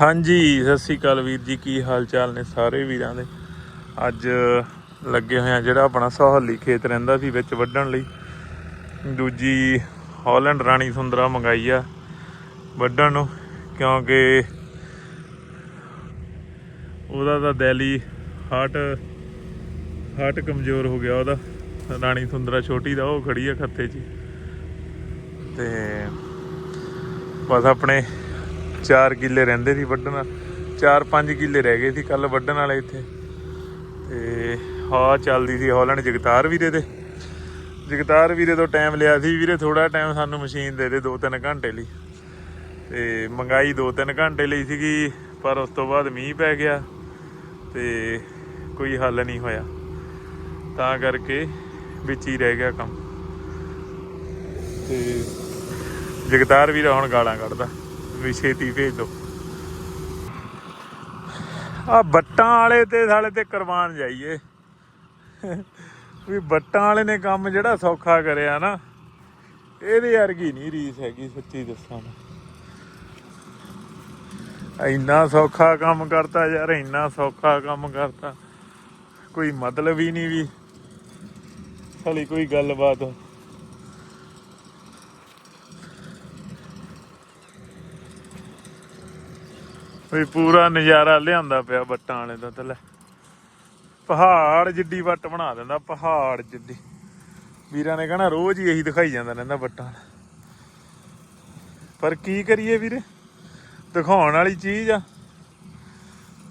ਹਾਂਜੀ, ਸਤਿ ਸ੍ਰੀ ਅਕਾਲ ਵੀਰ ਜੀ, ਕੀ ਹਾਲ ਚਾਲ ਨੇ ਸਾਰੇ ਵੀਰਾਂ ਦੇ? ਅੱਜ ਲੱਗੇ ਹੋਏ ਆ ਜਿਹੜਾ ਆਪਣਾ ਸਹੌਲੀ ਖੇਤ ਰਹਿੰਦਾ ਸੀ ਵਿੱਚ ਵੱਢਣ ਲਈ। ਦੂਜੀ ਹਾਲੈਂਡ ਰਾਣੀ ਸੁੰਦਰਾ ਮੰਗਾਈ ਆ ਵੱਢਣ ਨੂੰ, ਕਿਉਂਕਿ ਉਹਦਾ ਤਾਂ ਦਿਲੀ ਹਾਰਟ ਹਾਰਟ ਕਮਜ਼ੋਰ ਹੋ ਗਿਆ ਉਹਦਾ। ਰਾਣੀ ਸੁੰਦਰਾ ਛੋਟੀ ਦਾ, ਉਹ ਖੜੀ ਆ ਖੱਤੇ 'ਚ ਹੀ। ਤੇ ਬਸ ਆਪਣੇ 4 ਕਿੱਲੇ ਰਹਿੰਦੇ ਸੀ ਵੱਢਣ 4-5 ਕਿੱਲੇ ਰਹਿ ਗਏ ਸੀ ਕੱਲ ਵੱਢਣ ਵਾਲੇ ਇੱਥੇ। ਤੇ ਹਾਂ ਚੱਲਦੀ ਸੀ ਹਾਲੈਂਡ ਜਗਤਾਰ ਵੀਰੇ ਦੇ। ਜਗਤਾਰ ਵੀਰੇ ਤੋਂ ਟਾਈਮ ਲਿਆ ਸੀ ਵੀਰੇ ਥੋੜਾ ਟਾਈਮ ਸਾਨੂੰ ਮਸ਼ੀਨ ਦੇ ਦੇ 2-3 ਘੰਟੇ ਲਈ। ਤੇ ਮੰਗਾਈ 2-3 ਘੰਟੇ ਲਈ ਸੀਗੀ, ਪਰ ਉਸ ਤੋਂ ਬਾਅਦ ਮੀਂਹ ਪੈ ਗਿਆ ਤੇ ਕੋਈ ਹੱਲ ਨਹੀਂ ਹੋਇਆ। ਤਾਂ ਕਰਕੇ ਵਿੱਚ ਹੀ ਰਹਿ ਗਿਆ ਕੰਮ। ਤੇ ਜਗਤਾਰ ਵੀਰਾ ਹੁਣ ਗਾਲਾਂ ਕੱਢਦਾ। ਵੀ ਛੇਤੀ ਭੇਜ। ਦੋ ਆ ਬੱਟਾਂ ਵਾਲੇ ਤੇ ਸਾਲੇ ਤੇ ਕੁਰਬਾਨ ਜਾਈਏ। ਵੀ ਬੱਟਾਂ ਵਾਲੇ ਨੇ ਕੰਮ ਜਿਹੜਾ ਸੌਖਾ ਕਰਿਆ ਨਾ, ਇਹਦੇ ਵਰਗੀ ਨਹੀਂ ਰੀਸ ਹੈਗੀ, ਸੱਚੀ ਦੱਸਾਂ ਇੰਨਾ ਸੌਖਾ ਕੰਮ ਕਰਤਾ ਯਾਰ, ਇੰਨਾ ਸੌਖਾ ਕੰਮ ਕਰਤਾ। ਕੋਈ ਮਤਲਬ ਹੀ ਨਹੀਂ ਵੀ। ਸਾਲੀ ਕੋਈ ਗੱਲਬਾਤ ਵੀ ਪੂਰਾ ਨਜ਼ਾਰਾ ਲਿਆਂਦਾ ਪਿਆ ਬੱਟਾਂ ਵਾਲੇ ਦਾ ਤੇ ਲੈ। ਪਹਾੜ ਜਿੱਡੀ ਵੱਟ ਬਣਾ ਦਿੰਦਾ, ਪਹਾੜ ਜਿੱਡੀ। ਵੀਰਾਂ ਨੇ ਕਹਣਾ ਰੋਜ਼ ਹੀ ਇਹੀ ਦਿਖਾਈ ਜਾਂਦਾ ਰਹਿੰਦਾ ਬੱਟਾਂ ਪਰ ਕੀ ਕਰੀਏ ਵੀਰੇ? ਦਿਖਾਉਣ ਵਾਲੀ ਚੀਜ਼ ਆ।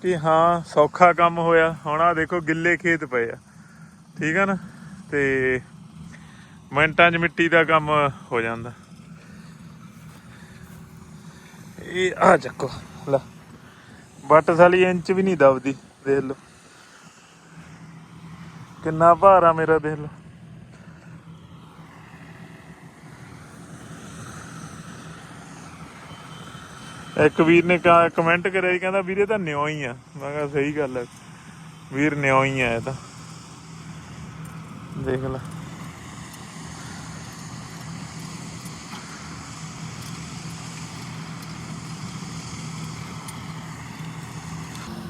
ਕਿ ਹਾਂ, ਸੌਖਾ ਕੰਮ ਹੋਇਆ। ਹੁਣ ਆ ਦੇਖੋ ਗਿੱਲੇ ਖੇਤ ਪਏ ਆ। ਠੀਕ ਆ ਨਾ? ਤੇ ਮਿੰਟਾਂ 'ਚ ਮਿੱਟੀ ਦਾ ਕੰਮ ਹੋ ਜਾਂਦਾ। ਇਹ ਆ ਚੱਕੋ। ਲੈ। ਬੱਟ ਸਾਲੀ ਇੰਚ ਵੀ ਨਹੀਂ ਦਬਦੀ, ਦੇਖ ਲਓ। ਕਿੰਨਾ ਭਾਰ ਆ ਮੇਰਾ, ਦੇਖ ਲਓ। ਇੱਕ ਵੀਰ ਨੇ ਕਮੈਂਟ ਕਰਿਆ ਸੀ, ਕਹਿੰਦਾ ਵੀਰੇ ਤਾਂ ਨਿਉ ਹੀ ਆ। ਮੈਂ ਕਿਹਾ ਸਹੀ ਗੱਲ ਹੈ ਵੀਰ ਨਿਉ ਹੀ ਆ ਇਹ ਤਾਂ। ਦੇਖ ਲੈ।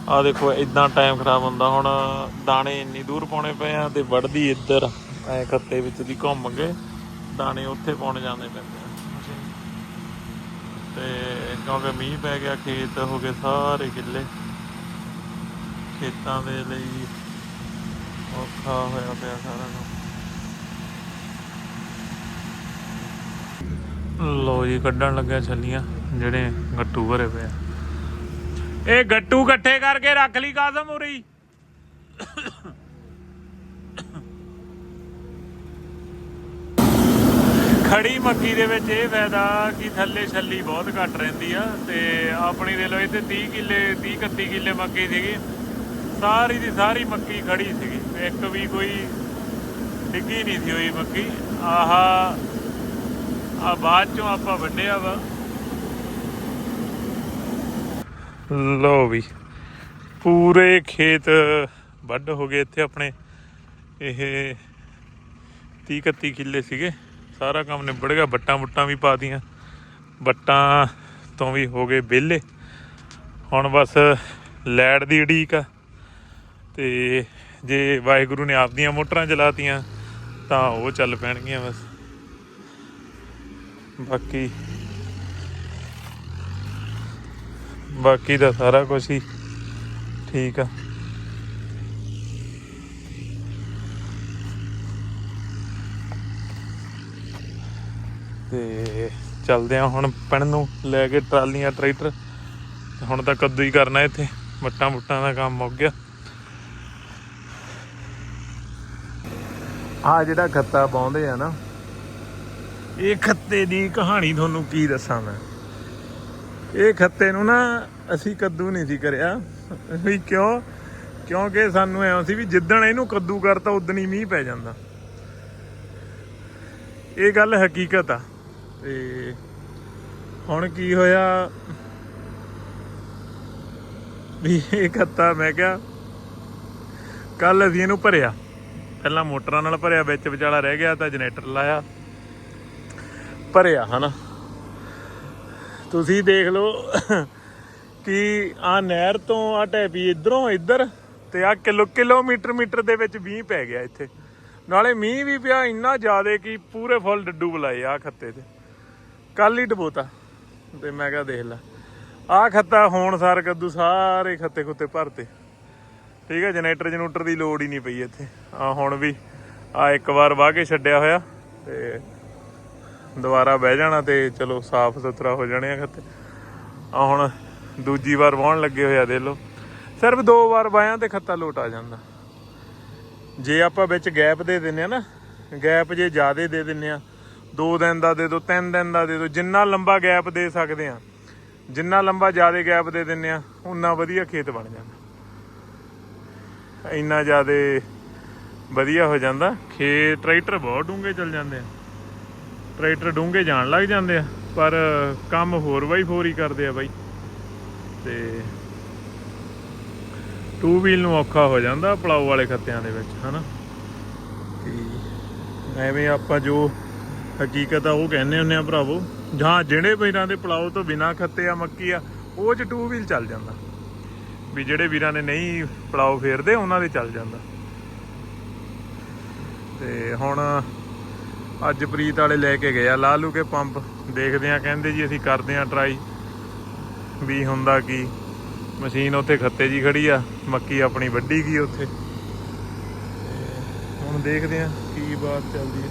ਆ ਦੇਖੋ ਇਦਾਂ ਟਾਈਮ ਖਰਾਬ ਹੁੰਦਾ। ਹੁਣ ਦਾਣੇ ਇੰਨੀ ਦੂਰ ਪਾਉਣੇ ਪਏ ਆ ਤੇ ਵੜਦੀ ਇੱਧਰ, ਐ ਖੱਤੇ ਵਿੱਚ ਦੀ ਘੁੰਮ ਕੇ ਦਾਣੇ ਉੱਥੇ ਪਾਉਣ ਜਾਂਦੇ ਪੈਂਦੇ ਤੇ ਕਿਉਂਕਿ ਮੀਂਹ ਪੈ ਗਿਆ, ਖੇਤ ਹੋ ਗਏ ਸਾਰੇ ਗਿੱਲੇ। ਖੇਤਾਂ ਦੇ ਲਈ ਔਖਾ ਹੋਇਆ ਪਿਆ ਸਾਰਾ ਨੂੰ ਲੋ ਜੀ, ਕੱਢਣ ਲੱਗਿਆ ਛੱਲੀਆਂ, ਜਿਹੜੇ ਗੱਟੂ ਭਰੇ ਪਏ ਆ। ਇਹ ਗੱਟੂ ਇਕੱਠੇ ਕਰਕੇ ਰੱਖ ਲਈ ਕਾਜ਼ਮ ਉਰੀ ਖੜੀ ਮੱਕੀ ਦੇ ਵਿੱਚ ਇਹ ਫਾਇਦਾ ਕਿ ਥੱਲੇ ਛੱਲੀ ਬਹੁਤ ਘੱਟ ਰਹਿੰਦੀ ਆ ਤੇ ਆਪਣੀ ਦੇ ਲੋ ਇੱਥੇ 30 ਕਿੱਲੇ 30 31 ਕਿੱਲੇ ਮੱਕੀ ਸੀਗੀ। ਸਾਰੀ ਦੀ ਸਾਰੀ ਮੱਕੀ ਖੜੀ ਸੀਗੀ ਇੱਕ ਵੀ ਕੋਈ ਡਿੱਗੀ ਨਹੀਂ ਸੀ ਹੋਈ ਮੱਕੀ। ਆਹਾ ਆ ਬਾਅਦ ਚੋਂ ਆਪਾਂ ਵੱਢਿਆ ਵਾ। ਲੋ ਵੀ, ਪੂਰੇ ਖੇਤ ਵੱਢ ਹੋ ਗਏ ਇੱਥੇ ਆਪਣੇ। ਇਹ 30 31 ਕਿੱਲੇ ਸੀਗੇ। ਸਾਰਾ ਕੰਮ ਨਿਬੜ ਗਿਆ ਬੱਟਾਂ ਬੁੱਟਾਂ ਵੀ ਪਾ ਦੀਆਂ ਬੱਟਾਂ ਤੋਂ ਵੀ ਹੋ ਗਏ ਵਿਹਲੇ। ਹੁਣ ਬਸ ਲੈਟ ਦੀ ਉਡੀਕ ਆ। ਤੇ ਜੇ ਵਾਹਿਗੁਰੂ ਨੇ ਆਪਦੀਆਂ ਮੋਟਰਾਂ ਚਲਾਤੀਆਂ, ਤਾਂ ਉਹ ਚੱਲ ਪੈਣਗੀਆਂ ਬਸ। ਬਾਕੀ ਬਾਕੀ ਦਾ ਸਾਰਾ ਕੁਝ ਹੀ। ਠੀਕ ਆ। ਤੇ ਚੱਲਦੇ ਆ ਹੁਣ ਪਿੰਡ ਨੂੰ ਲੈ ਕੇ ਟਰਾਲੀਆਂ, ਟਰੈਕਟਰ। ਹੁਣ ਤਾਂ ਕੱਦੂ ਹੀ ਕਰਨਾ ਇੱਥੇ। ਮੱਟਾਂ ਮੁੱਟਾਂ ਦਾ ਕੰਮ ਮੁੱਕ ਗਿਆ। ਆ ਜਿਹੜਾ ਖੱਤਾ ਪਾਉਂਦੇ ਆ ਨਾ, ਇਹ ਖੱਤੇ ਦੀ ਕਹਾਣੀ ਤੁਹਾਨੂੰ ਕੀ ਦੱਸਾਂ ਮੈਂ? ਇਹ ਖੱਤੇ ਨੂੰ ਨਾ ਅਸੀਂ ਕੱਦੂ ਨਹੀਂ ਸੀ ਕਰਿਆ। ਵੀ ਕਿਉਂ? ਕਿਉਂਕਿ ਸਾਨੂੰ ਐਂ ਸੀ ਵੀ ਜਿੱਦਣ ਇਹਨੂੰ ਕੱਦੂ ਕਰਤਾ ਉਦਣ ਹੀ ਮੀਂਹ ਪੈ ਜਾਂਦਾ। ਇਹ ਗੱਲ ਹਕੀਕਤ ਆ। ਤੇ ਹੁਣ ਕੀ ਹੋਇਆ? ਵੀ ਇਹ ਖੱਤਾ ਮੈਂ ਕਿਹਾ ਕੱਲ ਅਸੀਂ ਇਹਨੂੰ ਭਰਿਆ। ਪਹਿਲਾਂ ਮੋਟਰਾਂ ਨਾਲ ਭਰਿਆ, ਵਿੱਚ ਵਿਚਾਲਾ ਰਹਿ ਗਿਆ, ਤਾਂ ਜਨਰੇਟਰ ਲਾਇਆ। ਭਰਿਆ, ਹਨਾ? ਤੁਸੀਂ ਦੇਖ ਲਓ ਕਿ ਆ ਨਹਿਰ ਤੋਂ ਆ ਟੈਪੀ ਇਧਰੋਂ ਇੱਧਰ ਤੇ ਆ ਕਿਲੋ ਕਿਲੋਮੀਟਰ ਮੀਟਰ ਦੇ ਵਿੱਚ ਮੀਂਹ ਪੈ ਗਿਆ ਇੱਥੇ। ਨਾਲੇ ਮੀਂਹ ਵੀ ਪਿਆ ਇੰਨਾ ਜ਼ਿਆਦਾ ਕਿ ਪੂਰੇ ਫੁੱਲ ਡੱਡੂ ਬੁਲਾਏ ਆ ਖੱਤੇ ਤੇ। ਕੱਲ ਹੀ ਡਬੋਤਾ ਤੇ ਮੈਂ ਕਿਹਾ ਦੇਖ ਲੈ। ਆ ਖੱਤਾ ਹੋਣ ਸਾਰ ਕੱਦੂ ਸਾਰੇ ਖੱਤੇ ਖੁੱਤੇ ਭਰਤੇ। ਠੀਕ ਹੈ ਜਨਰੇਟਰ ਜਨੂਟਰ ਦੀ ਲੋੜ ਹੀ ਨਹੀਂ ਪਈ ਇੱਥੇ। ਆ ਹੁਣ ਵੀ ਆ ਇੱਕ ਵਾਰ ਵਾਹ ਕੇ ਛੱਡਿਆ ਹੋਇਆ ਤੇ ਦੁਬਾਰਾ ਬਹਿ ਜਾਣਾ ਤੇ ਚਲੋ ਸਾਫ਼ ਸੁਥਰਾ ਹੋ ਜਾਣੇ ਆ ਖੱਤੇ। ਆ ਹੁਣ ਦੂਜੀ ਵਾਰ ਵਾਹਣ ਲੱਗੇ ਹੋਇਆ ਦੇ ਲੋ ਸਿਰਫ ਦੋ ਵਾਰ ਵਾਹਿਆਂ ਤੇ ਖੱਤਾ ਲੋਟ ਆ ਜਾਂਦਾ। ਜੇ ਆਪਾਂ ਵਿੱਚ ਗੈਪ ਦੇ ਦਿੰਨੇ ਆ ਨਾ, ਗੈਪ ਜੇ ਜ਼ਿਆਦੇ ਦੇ ਦਿੰਨੇ ਆ 2 ਦਿਨ ਦਾ ਦੇ ਦੋ 3 ਦਿਨ ਦਾ ਦੇ ਦੋ, ਜਿੰਨਾ ਲੰਬਾ ਗੈਪ ਦੇ ਸਕਦੇ ਆ, ਜਿੰਨਾ ਲੰਬਾ ਜ਼ਿਆਦਾ ਗੈਪ ਦੇ ਦਿੰਨੇ ਆ, ਉਨਾ ਵਧੀਆ ਖੇਤ ਬਣ ਜਾਂਦਾ। ਇੰਨਾ ਜ਼ਿਆਦਾ ਵਧੀਆ ਹੋ ਜਾਂਦਾ। ਖੇਤ ਟਰੈਕਟਰ ਬਹੁਤ ਡੂੰਘੇ ਚੱਲ ਜਾਂਦੇ ਆ। ਟਰੈਕਟਰ ਡੂੰਘੇ ਜਾਣ ਲੱਗ ਜਾਂਦੇ ਆ, ਪਰ ਕੰਮ ਹੋਰ ਬਾਈ ਫੋਰ ਹੀ ਕਰਦੇ ਆ ਬਾਈ। ਤੇ ਟੂ ਵੀਲ ਨੂੰ ਔਖਾ ਹੋ ਜਾਂਦਾ ਪਲਾਉ ਵਾਲੇ ਖੱਤਿਆਂ ਦੇ ਵਿੱਚ, ਹਨਾ? ਕਿ ਐਵੇਂ ਆਪਾਂ ਜੋ ਹਕੀਕਤ ਆ ਉਹ ਕਹਿੰਦੇ ਹੁੰਨੇ ਆ ਭਰਾਵੋ, ਜਾਂ ਜਿਹੜੇ ਵੀਰਾਂ ਦੇ ਪਲਾਉ ਤੋਂ ਬਿਨਾ ਖੱਤੇ ਆ, ਮੱਕੀ ਆ, ਉਹ ਚ ਟੂ ਵੀਲ ਚੱਲ ਜਾਂਦਾ। ਵੀ ਜਿਹੜੇ ਵੀਰਾਂ ਨੇ ਨਹੀਂ ਪਲਾਉ ਫੇਰਦੇ, ਉਹਨਾਂ ਦੇ ਚੱਲ ਜਾਂਦਾ। ਤੇ ਹੁਣ ਅੱਜ ਪ੍ਰੀਤ ਵਾਲੇ ਲੈ ਕੇ ਗਏ ਆ, ਲਾ ਲੂ ਕੇ ਪੰਪ। ਦੇਖਦੇ ਆ, ਕਹਿੰਦੇ ਜੀ ਅਸੀਂ ਕਰਦੇ ਆ ਟਰਾਈ ਵੀ ਹੁੰਦਾ ਕੀ। ਮਸ਼ੀਨ ਉੱਥੇ ਖੱਤੇ ਜੀ ਖੜੀ ਆ, ਮੱਕੀ ਆਪਣੀ ਵੱਢੀ ਗਈ ਉੱਥੇ। ਤੇ ਹੁਣ ਦੇਖਦੇ ਆ ਕੀ ਬਾਤ ਚੱਲਦੀ ਹੈ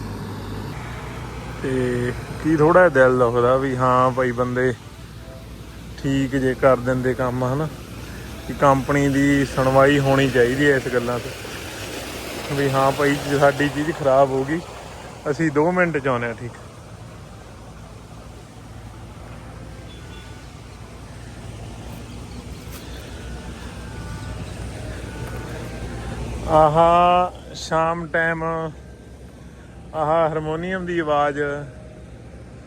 ਤੇ ਕੀ ਥੋੜਾ ਦਿਲ ਦੁਖਦਾ ਵੀ ਹਾਂ ਭਾਈ ਬੰਦੇ ਠੀਕ ਜੇ ਕਰ ਦਿੰਦੇ ਕੰਮ, ਹਨਾ? ਕਿ ਕੰਪਨੀ ਦੀ ਸੁਣਵਾਈ ਹੋਣੀ ਚਾਹੀਦੀ ਹੈ ਇਸ ਗੱਲਾਂ ਤੇ। ਵੀ ਹਾਂ ਭਾਈ ਸਾਡੀ ਚੀਜ਼ ਖਰਾਬ ਹੋ ਗਈ ਅਸੀਂ 2 ਮਿੰਟ ਚ ਆਉਂਦੇ ਆ ਠੀਕ। ਆਹਾ, ਸ਼ਾਮ ਟਾਈਮ, ਆਹਾ, ਹਾਰਮੋਨੀਅਮ ਦੀ ਆਵਾਜ਼,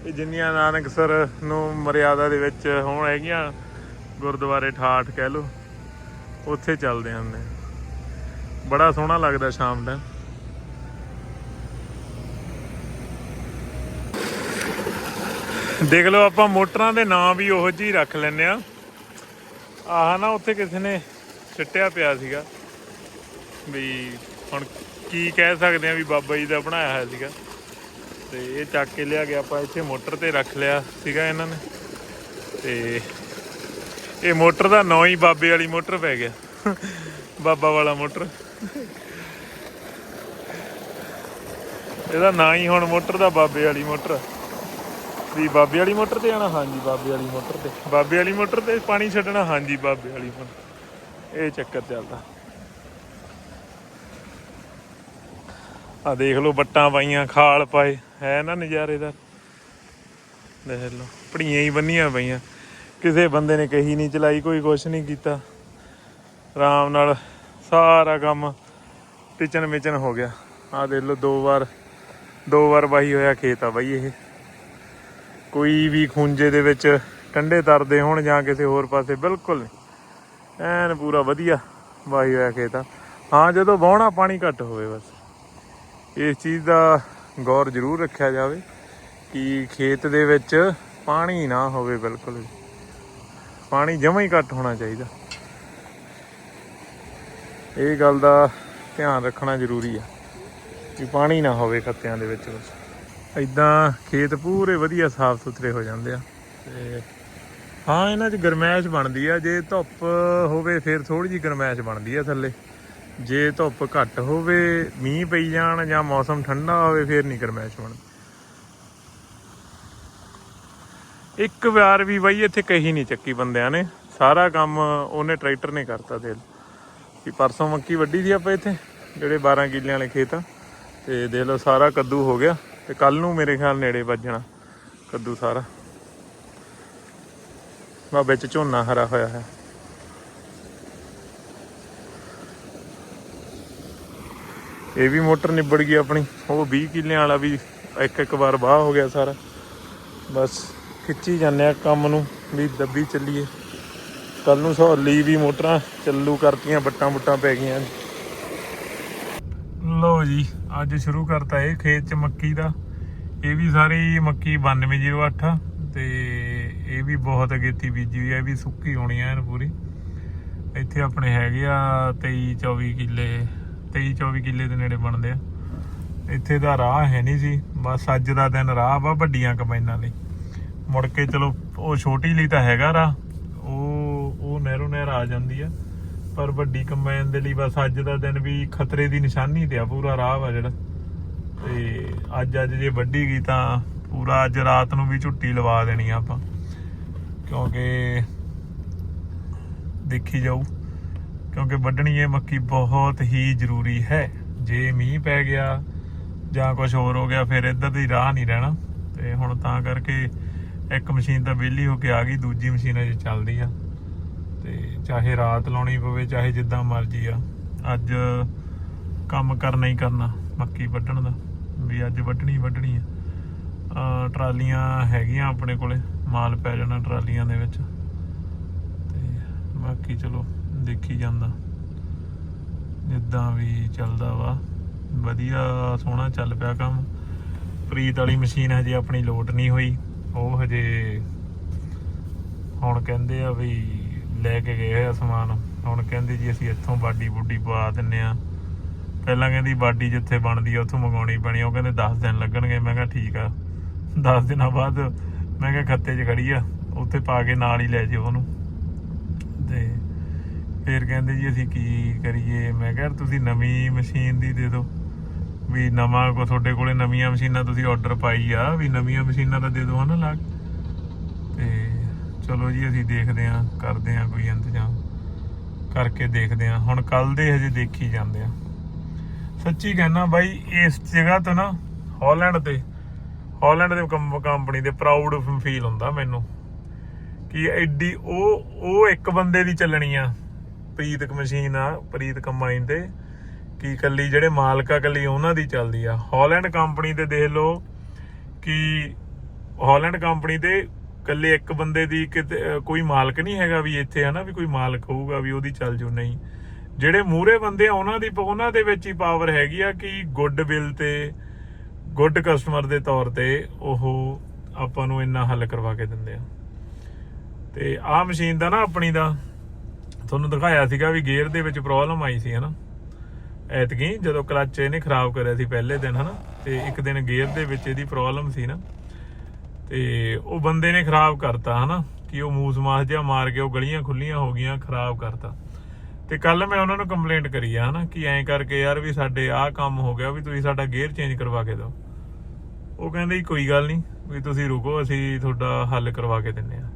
ਇਹ ਜਿੰਨੀਆਂ ਨਾਨਕਸਰ ਨੂੰ ਮਰਿਆਦਾ ਦੇ ਵਿੱਚ ਹੋਣ ਹੈਗੀਆਂ, ਗੁਰਦੁਆਰੇ ਠਾਠ ਕਹਿ ਲੋ ਉੱਥੇ ਚੱਲਦੇ ਹੁੰਦੇ ਬੜਾ ਸੋਹਣਾ ਲੱਗਦਾ ਸ਼ਾਮ ਟਾਈਮ ਦੇਖ ਲਓ, ਆਪਾਂ ਮੋਟਰਾਂ ਦੇ ਨਾਂ ਵੀ ਉਹੋ ਜਿਹੀ ਰੱਖ ਲੈਨੇ ਆ ਆਹ ਨਾ, ਉੱਥੇ ਕਿਸੇ ਨੇ ਸਿੱਟਿਆ ਪਿਆ ਸੀਗਾ। ਵੀ ਹੁਣ ਕੀ ਕਹਿ ਸਕਦੇ ਆ ਵੀ ਬਾਬਾ ਜੀ ਦਾ ਬਣਾਇਆ ਹੋਇਆ ਸੀਗਾ। ਤੇ ਇਹ ਚੱਕ ਕੇ ਲਿਆ ਗਿਆ ਆਪਾਂ ਇੱਥੇ ਮੋਟਰ ਤੇ ਰੱਖ ਲਿਆ ਸੀਗਾ ਇਹਨਾਂ ਨੇ। ਤੇ ਇਹ ਮੋਟਰ ਦਾ ਨਾਂ ਹੀ ਬਾਬੇ ਵਾਲੀ ਮੋਟਰ ਪੈ ਗਿਆ। ਬਾਬਾ ਵਾਲਾ ਮੋਟਰ। ਇਹਦਾ ਨਾਂ ਹੀ ਹੁਣ ਮੋਟਰ ਦਾ ਬਾਬੇ ਵਾਲੀ ਮੋਟਰ। ਵੀ ਬਾਬੇ ਵਾਲੀ ਮੋਟਰ ਤੇ ਆਣਾ? ਹਾਂਜੀ, ਬਾਬੇ ਵਾਲੀ ਮੋਟਰ ਤੇ। ਬਾਬੇ ਵਾਲੀ ਮੋਟਰ ਤੇ ਪਾਣੀ ਛੱਡਣਾ? ਹਾਂਜੀ, ਬਾਬੇ ਵਾਲੀ ਮੋਟਰ। ਇਹ ਚੱਕਰ ਚੱਲਦਾ। ਆ ਦੇਖ ਲਓ, ਬੱਟਾਂ ਪਾਈਆਂ, ਖਾਲ ਪਾਏ। ਹੈ ਨਾ ਨਜ਼ਾਰੇਦਾਰ ਦੇਖ ਲਓ ਪੜੀਆਂ ਹੀ ਬੰਨੀਆਂ ਪਈਆਂ। ਕਿਸੇ ਬੰਦੇ ਨੇ ਕਹੀ ਨਹੀਂ ਚਲਾਈ, ਕੋਈ ਕੁਛ ਨਹੀਂ ਕੀਤਾ। ਆਰਾਮ ਨਾਲ ਸਾਰਾ ਕੰਮ ਟਿਚਨ ਮਿਚਨ ਹੋ ਗਿਆ। ਆ ਦੇਖ ਲਓ, ਦੋ ਵਾਰ ਦੋ ਵਾਰ ਵਾਹੀ ਹੋਇਆ ਖੇਤ ਆ ਬਾਈ ਇਹ। ਕੋਈ ਵੀ ਖੁੰਝੇ ਦੇ ਵਿੱਚ ਕੰਡੇ ਤਰਦੇ ਹੋਣ ਜਾਂ ਕਿਸੇ ਹੋਰ ਪਾਸੇ, ਬਿਲਕੁਲ ਨਹੀਂ। ਐਨ ਪੂਰਾ ਵਧੀਆ ਵਾਹੀ ਹੋਇਆ ਖੇਤ ਆ। ਹਾਂ, ਜਦੋਂ ਵਾਹੁਣਾ ਪਾਣੀ ਘੱਟ ਹੋਵੇ ਬਸ। ਇਸ ਚੀਜ਼ ਦਾ ਗੌਰ ਜ਼ਰੂਰ ਰੱਖਿਆ ਜਾਵੇ ਕਿ ਖੇਤ ਦੇ ਵਿੱਚ ਪਾਣੀ ਨਾ ਹੋਵੇ, ਬਿਲਕੁਲ ਪਾਣੀ ਜਮਾ ਹੀ ਘੱਟ ਹੋਣਾ ਚਾਹੀਦਾ। ਇਹ ਗੱਲ ਦਾ ਧਿਆਨ ਰੱਖਣਾ ਜ਼ਰੂਰੀ ਆ ਕਿ ਪਾਣੀ ਨਾ ਹੋਵੇ ਖੱਤਿਆਂ ਦੇ ਵਿੱਚ ਬਸ। ਇਦਾਂ ਖੇਤ ਪੂਰੇ ਵਧੀਆ ਸਾਫ਼ ਸੁਥਰੇ ਹੋ ਜਾਂਦੇ ਆ। ਤੇ ਹਾਂ, ਇਹਨਾਂ 'ਚ ਗਰਮੈਸ਼ ਬਣਦੀ ਆ। ਜੇ ਧੁੱਪ ਹੋਵੇ, ਫਿਰ ਥੋੜੀ ਜਿਹੀ ਗਰਮੈਸ਼ ਬਣਦੀ ਆ ਥੱਲੇ। ਜੇ ਧੁੱਪ ਘੱਟ ਹੋਵੇ, ਮੀਂਹ ਪਈ ਜਾਣ ਜਾਂ ਮੌਸਮ ਠੰਡਾ ਹੋਵੇ, ਫਿਰ ਨਹੀਂ ਗਰਮੈਸ਼ ਬਣਦੀ। ਇੱਕ ਵਾਰ ਵੀ ਬਈ, ਇੱਥੇ ਕਹੀ ਨਹੀਂ ਚੱਕੀ ਬੰਦਿਆਂ ਨੇ। ਸਾਰਾ ਕੰਮ ਉਹਨੇ ਟਰੈਕਟਰ ਨੇ ਕਰਤਾ ਦਿਲ ਕਿ ਪਰਸੋਂ ਮੱਕੀ ਵੱਢੀ ਸੀ ਆਪਾਂ ਇੱਥੇ, ਜਿਹੜੇ 12 ਕਿੱਲਿਆਂ ਵਾਲੇ ਖੇਤ ਆ। ਤੇ ਦੇਖ ਲਓ, ਸਾਰਾ ਕੱਦੂ ਹੋ ਗਿਆ। ਤੇ ਕੱਲ ਨੂੰ ਮੇਰੇ ਖਿਆਲ ਨੇੜੇ ਵੱਜਣਾ ਕੱਦੂ ਸਾਰਾ। ਵਾ ਵਿੱਚ ਝੋਨਾ ਹਰਾ ਹੋਇਆ ਹੈ। ਇਹ ਵੀ ਮੋਟਰ ਨਿਬੜ ਗਈ ਆਪਣੀ। ਉਹ 20 ਕਿੱਲਿਆਂ ਵਾਲਾ ਵੀ ਇੱਕ ਇੱਕ ਵਾਰ ਬਾਹ ਹੋ ਗਿਆ ਸਾਰਾ। ਬਸ ਖਿੱਚੀ ਜਾਂਦੇ ਆ ਕੰਮ ਨੂੰ ਵੀ ਦੱਬੀ ਚੱਲੀਏ। ਕੱਲ ਨੂੰ ਸਹੌਲੀ ਵੀ ਮੋਟਰਾਂ, ਚੱਲੂ ਕਰਤੀਆਂ ਬੱਟਾਂ ਬੁੱਟਾਂ ਪੈ ਗਈਆਂ। ਲਓ ਜੀ। ਅੱਜ ਸ਼ੁਰੂ ਕਰਤਾ ਇਹ ਖੇਤ ਚ ਮੱਕੀ ਦਾ। ਇਹ ਵੀ ਸਾਰੀ ਮੱਕੀ 9208 ਤੇ ਇਹ ਵੀ ਬਹੁਤ ਅਗੇਤੀ ਬੀਜੀ ਹੋਈ ਹੈ ਵੀ ਸੁੱਕੀ ਹੋਣੀ ਐ ਐਨ ਪੂਰੀ। ਇੱਥੇ ਆਪਣੇ ਹੈਗੇ ਆ 23 24 ਕਿੱਲੇ 23 24 ਕਿੱਲੇ ਦੇ ਨੇੜੇ ਬਣਦੇ ਆ। ਇੱਥੇ ਦਾ ਰਾਹ ਹੈ ਨਹੀਂ ਸੀ, ਬਸ ਅੱਜ ਦਾ ਦਿਨ ਰਾਹ ਵਾ ਵੱਡੀਆਂ ਕੰਬਾਈਨਾਂ ਲਈ। ਮੁੜ ਕੇ ਚਲੋ, ਉਹ ਛੋਟੀ ਲਈ ਤਾਂ ਹੈਗਾ ਰਾਹ, ਉਹ ਉਹ ਨਹਿਰੋ ਨਹਿਰ ਆ ਜਾਂਦੀ ਆ। ਪਰ ਵੱਡੀ ਕੰਬਾਈਨ ਦੇ ਲਈ ਬਸ ਅੱਜ ਦਾ ਦਿਨ ਵੀ ਖਤਰੇ ਦੀ ਨਿਸ਼ਾਨੀ ਤੇ ਆ, ਪੂਰਾ ਰਾਹ ਵਾ ਜਿਹੜਾ। ਤੇ ਅੱਜ ਅੱਜ ਜੇ ਵੱਢੀ ਗਈ ਤਾਂ ਪੂਰਾ ਅੱਜ ਰਾਤ ਨੂੰ ਵੀ ਝੁੱਟੀ ਲਵਾ ਦੇਣੀ ਆ ਆਪਾਂ, ਕਿਉਂਕਿ ਦੇਖੀ ਜਾਊ, ਕਿਉਂਕਿ ਵੱਢਣੀ ਇਹ ਮੱਕੀ ਬਹੁਤ ਹੀ ਜ਼ਰੂਰੀ ਹੈ। ਜੇ ਮੀਂਹ ਪੈ ਗਿਆ ਜਾਂ ਕੁਝ ਹੋਰ ਹੋ ਗਿਆ, ਫਿਰ ਇੱਧਰ ਦੀ ਰਾਹ ਨਹੀਂ ਰਹਿਣਾ। ਤੇ ਹੁਣ ਤਾਂ ਕਰਕੇ ਇੱਕ ਮਸ਼ੀਨ ਤਾਂ ਵਿਹਲੀ ਹੋ ਕੇ ਆ ਗਈ, ਦੂਜੀ ਮਸ਼ੀਨ ਅਜੇ ਚੱਲਦੀ ਆ। ਤੇ ਚਾਹੇ ਰਾਤ ਲਾਉਣੀ ਪਵੇ, ਚਾਹੇ ਜਿੱਦਾਂ ਮਰਜ਼ੀ ਆ, ਅੱਜ ਕੰਮ ਕਰਨਾ ਹੀ ਕਰਨਾ, ਮੱਕੀ ਵੱਢਣ ਦਾ, ਵੀ ਅੱਜ ਵੱਢਣੀ ਵੱਢਣੀ ਆ, ਟਰਾਲੀਆਂ ਹੈਗੀਆਂ ਆਪਣੇ ਕੋਲੇ, ਮਾਲ ਪੈ ਜਾਣਾ ਟਰਾਲੀਆਂ ਦੇ ਵਿੱਚ। ਤੇ ਬਾਕੀ ਚਲੋ, ਦੇਖੀ ਜਾਂਦਾ। ਜਿੱਦਾਂ ਵੀ ਚੱਲਦਾ ਵਾ, ਵਧੀਆ ਸੋਹਣਾ ਚੱਲ ਪਿਆ ਕੰਮ। ਪ੍ਰੀਤ ਵਾਲੀ ਮਸ਼ੀਨ ਹਜੇ ਆਪਣੀ ਲੋਟ ਨਹੀਂ ਹੋਈ, ਉਹ ਹਜੇ ਹੁਣ ਕਹਿੰਦੇ ਆ ਵੀ ਲੈ ਕੇ ਗਏ ਹੋਏ ਆ ਸਮਾਨ। ਹੁਣ ਕਹਿੰਦੇ ਜੀ, ਅਸੀਂ ਇੱਥੋਂ ਬਾਡੀ ਬੁੱਡੀ ਪਵਾ ਦਿੰਨੇ ਆ। ਪਹਿਲਾਂ ਕਹਿੰਦੀ ਬਾਡੀ ਜਿੱਥੇ ਬਣਦੀ ਆ, ਉੱਥੋਂ ਮੰਗਾਉਣੀ ਪੈਣੀ ਉਹ ਕਹਿੰਦੇ 10 ਦਿਨ ਲੱਗਣਗੇ। ਮੈਂ ਕਿਹਾ, ਠੀਕ ਆ। 10 ਦਿਨਾਂ ਬਾਅਦ ਮੈਂ ਕਿਹਾ, ਖੱਤੇ 'ਚ ਖੜੀ ਆ। ਉੱਥੇ ਪਾ ਕੇ ਨਾਲ ਹੀ ਲੈ ਜਿਓ ਉਹਨੂੰ। ਤੇ ਫਿਰ ਕਹਿੰਦੇ ਜੀ, ਅਸੀਂ ਕੀ ਕਰੀਏ? ਮੈਂ ਕਿਹਾ, ਤੁਸੀਂ ਨਵੀਂ ਮਸ਼ੀਨ ਦੀ ਦੇ ਦਿਓ। ਵੀ ਨਵਾਂ ਕੋ, ਤੁਹਾਡੇ ਕੋਲੇ ਨਵੀਆਂ ਮਸ਼ੀਨਾਂ ਤੁਸੀਂ ਆਰਡਰ ਪਾਈ ਆ। ਵੀ ਨਵੀਆਂ ਮਸ਼ੀਨਾਂ ਦਾ ਦੇ ਦਿਓ ਹਨਾ ਲਾ ਕੇ। ਤੇ ਚਲੋ ਜੀ, ਅਸੀਂ ਦੇਖਦੇ ਆਂ ਕਰਦੇ ਆਂ ਕੋਈ ਇੰਤਜ਼ਾਮ, ਕਰਕੇ ਦੇਖਦੇ ਆਂ ਹੁਣ ਕੱਲ ਦੇ ਹਜੇ ਦੇਖੀ ਜਾਂਦੇ ਆ ਸੱਚੀ ਕਹਿਣਾ ਬਾਈ, ਇਸ ਜਗ੍ਹਾ ਤੋਂ ਨਾ, ਹਾਲੈਂਡ ਤੇ, ਹਾਲੈਂਡ ਦੇ ਕੰਪਨੀ ਦੇ ਪ੍ਰਾਊਡ ਫੀਲ ਹੁੰਦਾ ਮੈਨੂੰ ਕਿ ਐਡੀ ਉਹ ਉਹ ਇੱਕ ਬੰਦੇ ਦੀ ਚੱਲਣੀ ਆ, ਪ੍ਰੀਤ ਮਸ਼ੀਨ ਆ, ਪ੍ਰੀਤ ਕੰਬਾਈਨ ਤੇ, ਕਿ ਕੱਲੀ ਜਿਹੜੇ ਮਾਲਕਾ ਕੱਲੀ ਉਹਨਾਂ ਦੀ ਚੱਲਦੀ ਆ। ਹਾਲੈਂਡ ਕੰਪਨੀ ਤੇ ਦੇਖ ਲਓ ਕਿ ਹਾਲੈਂਡ ਕੰਪਨੀ ਤੇ ਕੱਲੇ ਇੱਕ ਬੰਦੇ ਦੀ ਕੋਈ ਮਾਲਕ ਨਹੀਂ ਹੈਗਾ ਵੀ ਇੱਥੇ ਹਨਾ, ਵੀ ਕੋਈ ਮਾਲਕ ਹੋਊਗਾ ਵੀ ਉਹਦੀ ਚੱਲ ਜੂ ਨਹੀਂ। ਜਿਹੜੇ ਮੂਹਰੇ ਬੰਦੇ ਆ, ਉਹਨਾਂ ਦੀ ਉਹਨਾਂ ਦੇ ਵਿੱਚ ਹੀ ਪਾਵਰ ਹੈਗੀ ਆ ਕਿ ਗੁੱਡ ਵਿਲ ਤੇ ਗੁੱਡ ਕਸਟਮਰ ਦੇ ਤੌਰ ਤੇ ਉਹ ਆਪਾਂ ਨੂੰ ਇੰਨਾ ਹੱਲ ਕਰਵਾ ਕੇ ਦਿੰਦੇ ਆ। ਤੇ ਆਹ ਮਸ਼ੀਨ ਦਾ ਨਾ ਆਪਣੀ ਦਾ, ਤੁਹਾਨੂੰ ਦਿਖਾਇਆ ਸੀਗਾ ਵੀ ਗੇਅਰ ਦੇ ਵਿੱਚ ਪ੍ਰੋਬਲਮ ਆਈ ਸੀ ਹਨਾ। ਐਤਕੀ ਜਦੋਂ ਕਲੱਚ ਇਹਨੇ ਖਰਾਬ ਕਰਿਆ ਸੀ ਪਹਿਲੇ ਦਿਨ ਹਨਾ, ਤੇ ਇੱਕ ਦਿਨ ਗੇਅਰ ਦੇ ਵਿੱਚ ਇਹਦੀ ਪ੍ਰੋਬਲਮ ਸੀ ਨਾ। ਤੇ ਉਹ ਬੰਦੇ ਨੇ ਖਰਾਬ ਕਰਤਾ, ਹਨਾ? ਕਿ ਉਹ ਮੂਸ ਮਾਸ ਜਿਹਾ ਮਾਰ ਕੇ ਉਹ ਗਲੀਆਂ ਖੁੱਲੀਆਂ ਹੋ ਗਈਆਂ, ਖਰਾਬ ਕਰਤਾ। ਤੇ ਕੱਲ ਮੈਂ ਉਹਨਾਂ ਨੂੰ ਕੰਪਲੇਂਟ ਕਰੀ ਆ, ਹਨਾ, ਕਿ ਐਂ ਕਰਕੇ ਯਾਰ ਵੀ ਸਾਡੇ ਆਹ ਕੰਮ ਹੋ ਗਿਆ, ਵੀ ਤੁਸੀਂ ਸਾਡਾ ਗੇਅਰ ਚੇਂਜ ਕਰਵਾ ਕੇ ਦਿਓ। ਉਹ ਕਹਿੰਦੇ ਜੀ, ਕੋਈ ਗੱਲ ਨਹੀਂ, ਵੀ ਤੁਸੀਂ ਰੁਕੋ, ਅਸੀਂ ਤੁਹਾਡਾ ਹੱਲ ਕਰਵਾ ਕੇ ਦਿੰਨੇ ਆ।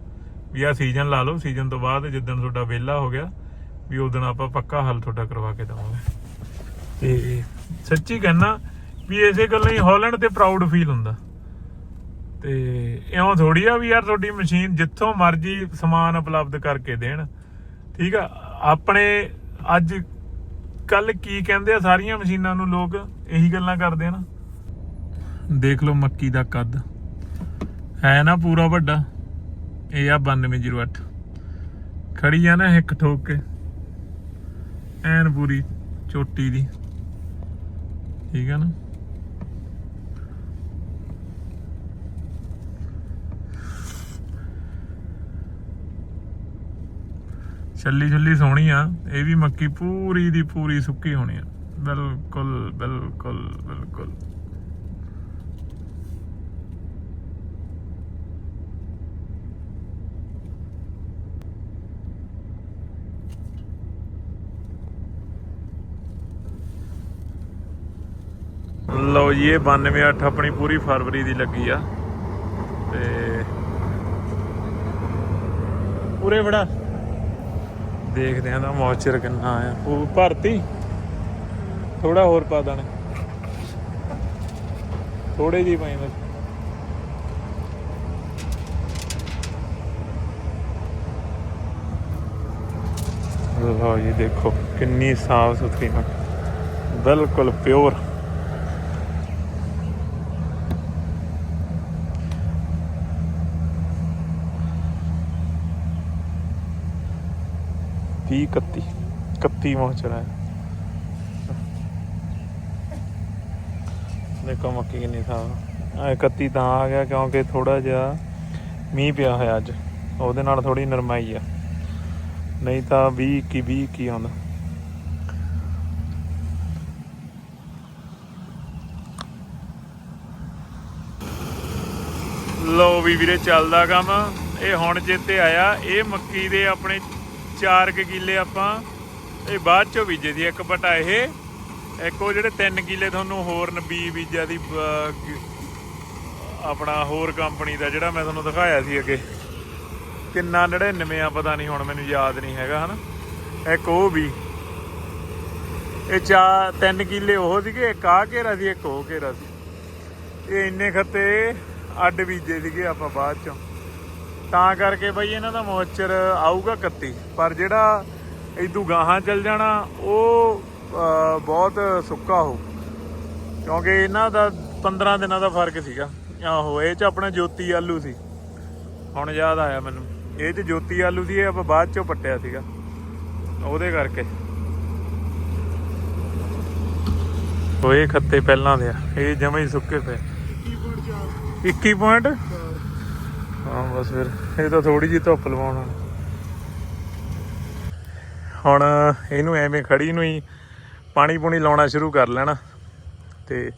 ਵੀ ਆ ਸੀਜ਼ਨ ਲਾ ਲਓ ਸੀਜ਼ਨ ਤੋਂ ਬਾਅਦ ਜਿੱਦਣ ਤੁਹਾਡਾ ਵਿਹਲਾ ਹੋ ਗਿਆ, ਵੀ ਉਦੋਂ ਆਪਾਂ ਪੱਕਾ ਹੱਲ ਤੁਹਾਡਾ ਕਰਵਾ ਕੇ ਦਵਾਂਗੇ। ਤੇ ਸੱਚੀ ਕਹਿਣਾ ਵੀ ਇਸੇ ਗੱਲੋਂ ਹੀ ਹਾਲੈਂਡ ਤੇ ਪ੍ਰਾਊਡ ਫੀਲ ਹੁੰਦਾ। ਤੇ ਇਉਂ ਥੋੜੀ ਆ ਵੀ ਯਾਰ ਤੁਹਾਡੀ ਮਸ਼ੀਨ ਜਿੱਥੋਂ ਮਰਜ਼ੀ ਸਮਾਨ ਉਪਲਬਧ ਕਰਕੇ ਦੇਣ। ਠੀਕ ਆ, ਆਪਣੇ ਅੱਜ ਕੱਲ ਕੀ ਕਹਿੰਦੇ ਆ ਸਾਰੀਆਂ ਮਸ਼ੀਨਾਂ ਨੂੰ ਲੋਕ ਇਹੀ ਗੱਲਾਂ ਕਰਦੇ ਆ ਨਾ। ਦੇਖ ਲਓ ਮੱਕੀ ਦਾ ਕੱਦ। ਹੈ ਨਾ ਪੂਰਾ ਵੱਡਾ? ਇਹ ਆ 9208 ਖੜੀ ਆ ਨਾ ਇੱਕ ਠੋਕ ਕੇ। ਐਨ ਪੂਰੀ ਚੋਟੀ ਦੀ। ਠੀਕ ਆ ਨਾ? ਛੱਲੀ ਛੱਲੀ ਸੋਹਣੀ ਆ, ਇਹ ਵੀ ਮੱਕੀ ਪੂਰੀ ਦੀ ਪੂਰੀ ਸੁੱਕੀ ਹੋਣੀ ਆ। ਬਿਲਕੁਲ ਬਿਲਕੁਲ ਬਿਲਕੁਲ। ਲਓ ਜੀ, ਇਹ 928 ਆਪਣੀ ਪੂਰੀ ਫਰਵਰੀ ਦੀ ਲੱਗੀ ਆ। ਤੇ ਪੂਰੇ ਬੜਾ ਦੇਖਦੇ ਆਂ ਦਾ ਮੌਚਰ ਕਿੰਨਾ ਆਇਆ ਉਹ ਭਰਤੀ? ਥੋੜਾ ਹੋਰ ਪਾ ਦੇਣਾ। ਥੋੜੇ ਜੀ ਪਾਈ ਬਸ। ਲਓ ਜੀ ਦੇਖੋ ਕਿੰਨੀ ਸਾਫ਼ ਸੁਥਰੀ ਬਿਲਕੁਲ ਪਿਓਰ ਵੀਹ ਇਕੱਤੀ। ਇਕੱਤੀ ਮੌਚਰ ਹੈ ਦੇਖੋ ਮੱਕੀ ਕਿੰਨੀ ਸਾਫ਼ ਆ 31 ਤਾਂ ਆ ਗਿਆ ਕਿਉਂਕਿ ਥੋੜਾ ਜਿਹਾ ਮੀਂਹ ਪਿਆ ਹੋਇਆ ਅੱਜ। ਉਹਦੇ ਨਾਲ ਥੋੜੀ ਨਰਮਾਈ ਆ। ਨਹੀਂ ਤਾਂ 20 21 20 21 ਆਉਂਦਾ। ਲੋ ਵੀ ਵੀਰੇ, ਚੱਲਦਾ ਕੰਮ। ਇਹ ਹੁਣ ਜਿੱਤੇ ਆਇਆ, ਇਹ ਮੱਕੀ ਦੇ ਆਪਣੇ 4 ਕਿੱਲੇ ਆਪਾਂ, ਇਹ ਬਾਅਦ ਚੋਂ ਬੀਜੇ ਦੀ ਇੱਕ ਬਟਾ ਇਹ। ਇੱਕ ਉਹ ਜਿਹੜੇ 3 ਕਿੱਲੇ ਤੁਹਾਨੂੰ ਹੋਰ ਨਬੀ ਬੀਜਿਆ ਦੀ ਆਪਣਾ ਹੋਰ ਕੰਪਨੀ ਦਾ ਜਿਹੜਾ ਮੈਂ ਤੁਹਾਨੂੰ ਦਿਖਾਇਆ ਸੀ ਅੱਗੇ। ਕਿੰਨਾ 99 ਆ, ਪਤਾ ਨਹੀਂ ਹੁਣ ਮੈਨੂੰ ਯਾਦ ਨਹੀਂ ਹੈਗਾ, ਹਨਾ? ਇੱਕ ਉਹ ਵੀ। ਇਹ ਚਾ 3 ਕਿੱਲੇ ਉਹ ਸੀਗੇ, ਇੱਕ ਆ ਘੇਰਾ ਸੀ, ਇੱਕ ਉਹ ਘੇਰਾ ਸੀ। ਇਹ ਇੰਨੇ ਖੱਤੇ ਅੱਡ ਬੀਜੇ ਸੀਗੇ ਆਪਾਂ ਬਾਅਦ ਚੋਂ। ਤਾਂ ਕਰਕੇ ਬਈ ਇਹਨਾਂ ਦਾ ਮੋਇਸਚਰ ਆਊਗਾ 31 ਪਰ ਜਿਹੜਾ ਇਦੂ ਗਾਹਾਂ ਚੱਲ ਜਾਣਾ ਉਹ ਬਹੁਤ ਸੁੱਕਾ ਹੋ। ਕਿਉਂਕਿ ਇਹਨਾਂ ਦਾ 15 ਦਿਨਾਂ ਦਾ ਫ਼ਰਕ ਸੀਗਾ। ਆਹੋ ਇਹ ਚ ਆਪਣਾ ਜੋਤੀ ਆਲੂ ਸੀ। ਹੁਣ ਯਾਦ ਆਇਆ ਮੈਨੂੰ। ਇਹ ਚ ਜੋਤੀ ਆਲੂ ਸੀ ਇਹ ਆਪਾਂ ਬਾਅਦ ਚੋਂ ਪੱਟਿਆ ਸੀਗਾ। ਉਹਦੇ ਕਰਕੇ। ਹੋਏ ਖੱਤੇ ਪਹਿਲਾਂ ਦੇ ਆ। ਇਹ ਜਮੇ ਹੀ ਸੁੱਕੇ ਪਏ। 21 ਪੁਆਇੰਟ ਹਾਂ, ਬਸ ਫਿਰ। ਇਹ ਤਾਂ ਥੋੜੀ ਜਿਹੀ ਧੁੱਪ ਲਵਾਉਣ ਹੁਣ ਇਹਨੂੰ ਐਵੇਂ ਖੜੀ ਨੂੰ ਹੀ ਪਾਣੀ ਪੂਣੀ ਲਾਉਣਾ ਸ਼ੁਰੂ ਕਰ ਲੈਣਾ ਤੇ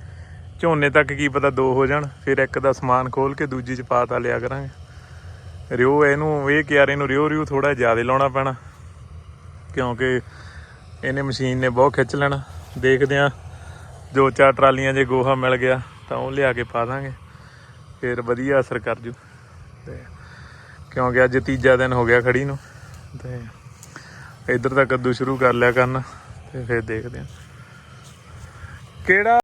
ਝੋਨੇ ਤੱਕ ਕੀ ਪਤਾ ਦੋ ਹੋ ਜਾਣ, ਫਿਰ ਇੱਕ ਦਾ ਸਮਾਨ ਖੋਲ ਕੇ ਦੂਜੀ ਚ ਪਾ ਤਾ ਲਿਆ ਕਰਾਂਗੇ। ਰਿਓ ਇਹਨੂੰ, ਇਹ ਕਿਆਰੇ ਨੂੰ ਰਿਓ ਰਿਓ ਥੋੜਾ ਜ਼ਿਆਦਾ ਲਾਉਣਾ ਪੈਣਾ, ਕਿਉਂਕਿ ਇਹਨੇ ਮਸ਼ੀਨ ਨੇ ਬਹੁਤ ਖਿੱਚ ਲੈਣਾ। ਦੇਖਦੇ ਆ ਦੋ ਚਾਰ ਟਰਾਲੀਆਂ ਜੇ ਗੋਹਾ ਮਿਲ ਗਿਆ ਤਾਂ ਉਹ ਲਿਆ ਕੇ ਪਾ ਦਾਂਗੇ। ਫਿਰ ਵਧੀਆ ਅਸਰ ਕਰ ਜੂ। ਕਿਉਂਕਿ ਅੱਜ ਤੀਜਾ ਦਿਨ ਹੋ ਗਿਆ ਖੜੀ ਨੂੰ। ਤੇ ਇੱਧਰ ਤਾਂ ਕੱਦੂ ਸ਼ੁਰੂ ਕਰ ਲਿਆ ਕਰਨ ਤੇ ਫਿਰ ਦੇਖਦੇ ਆ ਕਿਹੜਾ